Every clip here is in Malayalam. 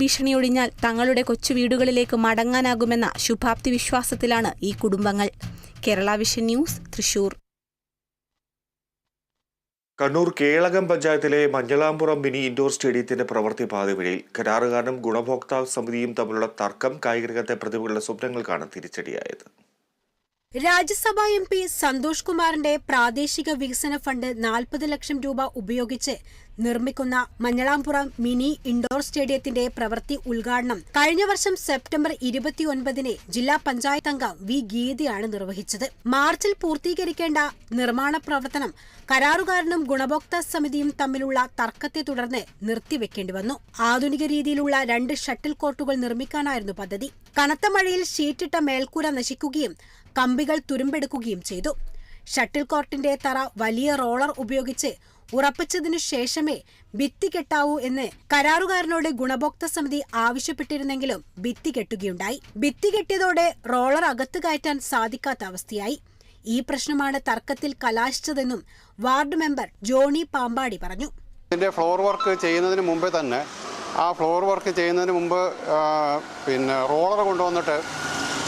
ഭീഷണി ഒഴിഞ്ഞാൽ തങ്ങളുടെ കൊച്ചു വീടുകളിലേക്ക് മടങ്ങാനാകുമെന്ന ശുഭാപ്തി വിശ്വാസത്തിലാണ് ഈ കുടുംബങ്ങൾ. Kerala vision news Thrissur. Kannur Kelakam പഞ്ചായത്തിലെ മഞ്ഞളാമ്പുറം മിനി ഇൻഡോർ സ്റ്റേഡിയത്തിന്റെ പ്രവൃത്തി പാതവഴിയിൽ കരാറുകാരനും ഗുണഭോക്താവ് സമിതിയും തമ്മിലുള്ള തർക്കം കായികരംഗത്തെ പ്രതിഭകളുടെ സ്വപ്നങ്ങൾക്കാണ് തിരിച്ചടിയായത്. രാജ്യസഭാ എം പി സന്തോഷ് കുമാറിന്റെ പ്രാദേശിക വികസന ഫണ്ട് നാൽപ്പത് ലക്ഷം രൂപ ഉപയോഗിച്ച് നിർമ്മിക്കുന്ന മഞ്ഞളാംപുറം മിനി ഇൻഡോർ സ്റ്റേഡിയത്തിന്റെ പ്രവൃത്തി ഉദ്ഘാടനം കഴിഞ്ഞ വർഷം സെപ്റ്റംബർ ഇരുപത്തിയൊൻപതിന് ജില്ലാ പഞ്ചായത്ത് അംഗം വി ഗീതയാണ് നിർവഹിച്ചത്. മാർച്ചിൽ പൂർത്തീകരിക്കേണ്ട നിർമ്മാണ പ്രവർത്തനം കരാറുകാരനും ഗുണഭോക്തൃ സമിതിയും തമ്മിലുള്ള തർക്കത്തെ തുടർന്ന് നിർത്തിവെക്കേണ്ടി വന്നു. ആധുനിക രീതിയിലുള്ള രണ്ട് ഷട്ടിൽ കോർട്ടുകൾ നിർമ്മിക്കാനായിരുന്നു പദ്ധതി. കനത്ത മഴയിൽ ഷീറ്റിട്ട മേൽക്കൂര നശിക്കുകയും കമ്പികൾ തുരുമ്പെടുക്കുകയും ചെയ്തു. ഷട്ടിൽ കോർട്ടിന്റെ തറ വലിയ റോളർ ഉപയോഗിച്ച് ഉറപ്പിച്ചതിനു ശേഷമേ ഭിത്തി കെട്ടാവൂ എന്ന് കരാറുകാരനോട് ഗുണഭോക്തൃ സമിതി ആവശ്യപ്പെട്ടിരുന്നെങ്കിലും ഭിത്തി കെട്ടുകയുണ്ടായി. ഭിത്തി കെട്ടിയതോടെ റോളർ അകത്തു കയറ്റാൻ സാധിക്കാത്ത അവസ്ഥയായി. ഈ പ്രശ്നമാണ് തർക്കത്തിൽ കലാശിച്ചതെന്നും വാർഡ് മെമ്പർ ജോണി പാമ്പാടി പറഞ്ഞു. ഇതിന്റെ ഫ്ലോർ വർക്ക് ചെയ്യുന്നതിന് മുമ്പേ തന്നെ ആ ഫ്ലോർ വർക്ക് ചെയ്യുന്നതിന് മുമ്പ് പിന്നെ റോളർ കൊണ്ടുവന്നിട്ട്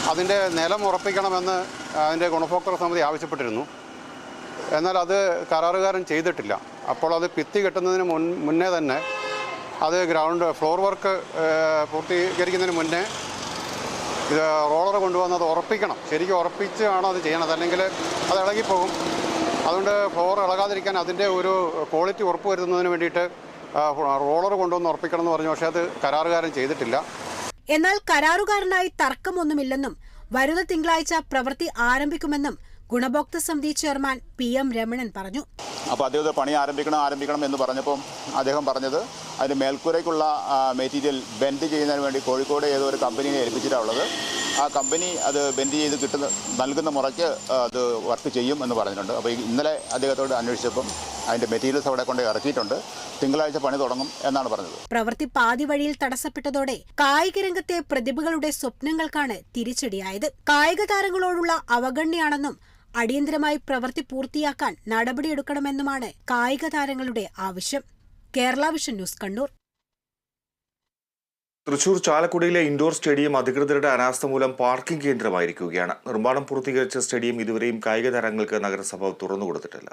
അതിന്റെ നിലം ഉറപ്പിക്കണമെന്ന് അതിന്റെ ഗുണഭോക്തൃ സമിതി ആവശ്യപ്പെട്ടിരുന്നു. എന്നാൽ അത് കരാറുകാരൻ ചെയ്തിട്ടില്ല. അപ്പോൾ അത് ഭിത്തി കെട്ടുന്നതിന് മുൻ മുന്നേ തന്നെ അത് ഗ്രൗണ്ട് ഫ്ലോർ വർക്ക് പൂർത്തീകരിക്കുന്നതിന് മുന്നേ ഇത് റോളർ കൊണ്ടുവന്ന് അത് ഉറപ്പിക്കണം. ശരിക്കും ഉറപ്പിച്ചാണ് അത് ചെയ്യണത്. അല്ലെങ്കിൽ അത് ഇളകിപ്പോകും. അതുകൊണ്ട് ഫ്ലോർ ഇളകാതിരിക്കാൻ അതിന്റെ ഒരു ക്വാളിറ്റി ഉറപ്പ് വരുത്തുന്നതിന് വേണ്ടിയിട്ട് റോളർ കൊണ്ടുവന്ന് ഉറപ്പിക്കണം എന്ന് പറഞ്ഞു. പക്ഷേ അത് കരാറുകാരൻ ചെയ്തിട്ടില്ല. എന്നാൽ കരാറുകാരനായി തർക്കമൊന്നുമില്ലെന്നും വരുന്ന തിങ്കളാഴ്ച പ്രവൃത്തി ആരംഭിക്കുമെന്നും ഗുണഭോക്തൃ സമിതി ചെയർമാൻ പി എം രമണൻ പറഞ്ഞു. അപ്പോൾ അദ്ദേഹം പണി ആരംഭിക്കണം ആരംഭിക്കണം എന്ന് പറഞ്ഞപ്പം അദ്ദേഹം പറഞ്ഞത് അതിന് മേൽക്കൂരയ്ക്കുള്ള മെറ്റീരിയൽ ബെൻഡ് ചെയ്യുന്നതിന് വേണ്ടി കോഴിക്കോട് ഏതോ ഒരു കമ്പനിയെ ഏൽപ്പിച്ചിട്ടാണ് ഉള്ളത്. ആ കമ്പനി അത് ബെൻഡ് ചെയ്ത് കിട്ടുന്ന നൽകുന്ന മുറയ്ക്ക് അത് വർക്ക് ചെയ്യും എന്ന് പറഞ്ഞിട്ടുണ്ട്. അപ്പോൾ ഇന്നലെ അദ്ദേഹത്തോട് അന്വേഷിച്ചപ്പം അതിന്റെ മെറ്റീരിയൽസ് അവിടെ കൊണ്ട് ഇറക്കിയിട്ടുണ്ട്. തിങ്കളാഴ്ച പണി തുടങ്ങും എന്നാണ് പറഞ്ഞത്. പ്രവൃത്തി പാതി വഴിയിൽ തടസ്സപ്പെട്ടതോടെ കായിക രംഗത്തെ പ്രതിഭകളുടെ സ്വപ്നങ്ങൾക്കാണ് തിരിച്ചടിയായത്. കായിക താരങ്ങളോടുള്ള അവഗണനയാണെന്നും അടിയന്തരമായി പ്രവൃത്തി പൂർത്തിയാക്കാൻ നടപടിയെടുക്കണമെന്നുമാണ് കായിക താരങ്ങളുടെ ആവശ്യം. Kerala vision news Kannur. Thrissur ചാലക്കുടിയിലെ ഇൻഡോർ സ്റ്റേഡിയം അധികൃതരുടെ അനാസ്ഥ മൂലം പാർക്കിംഗ് കേന്ദ്രമായിരിക്കുകയാണ്. നിർമ്മാണം പൂർത്തീകരിച്ച സ്റ്റേഡിയം ഇതുവരെയും കായിക താരങ്ങൾക്ക് നഗരസഭ തുറന്നുകൊടുത്തിട്ടില്ല.